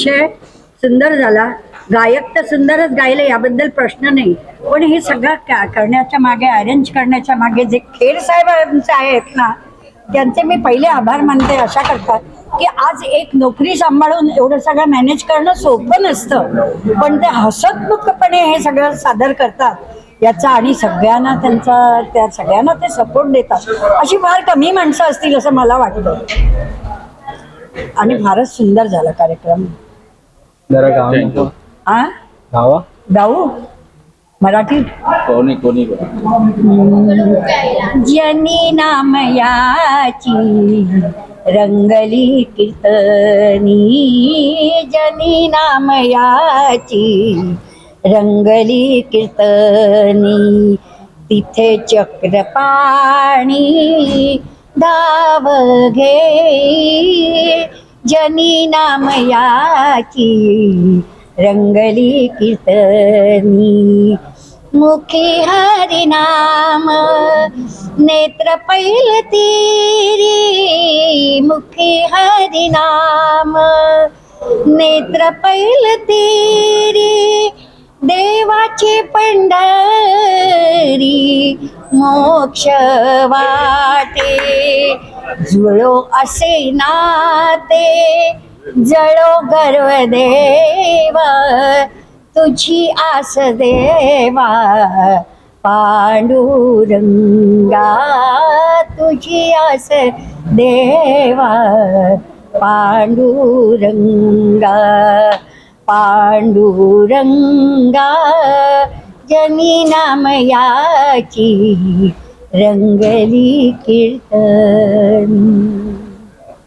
अतिशय सुंदर झाला. गायक तर सुंदरच गायले याबद्दल प्रश्न नाही. पण हे सगळं का- करण्याच्या मागे अरेंज करण्याच्या मागे जे खेर साहेबांचे आहेत ना त्यांचे मी पहिले आभार मानते अशा करतात की आज एक नोकरी सांभाळून एवढं सगळं मॅनेज करणं सोपं नसतं. पण ते हसतमुखपणे हे सगळं सादर करतात. याचा आणि सगळ्यांना त्यांचा त्या सगळ्यांना ते सपोर्ट देतात. अशी फार कमी माणसं असतील असं मला वाटतं. आणि फारच सुंदर झाला कार्यक्रम. जरा गाव नको. आ? गावा? गाऊ मराठी? कोणी कोणी जनी नामयाची रंगली कीर्तनी जनी नामयाची रंगली कीर्तनी तिथे चक्रपाणी धाव घे जनी नामयाची रंगली कीर्तनी. मुखी हरिनाम नेत्र पैल तीरी. मुखी हरिनाम नेत्र पैल तीरी. देवाची पंढरी मोक्ष वाटे. जुळो असे नाते जळो गर्व देवा तुझी आस देवा पांडुरंगा तुझी आस देवा पांडुरंगा पांडुरंगा जनी नामयाची रंगली कीर्तन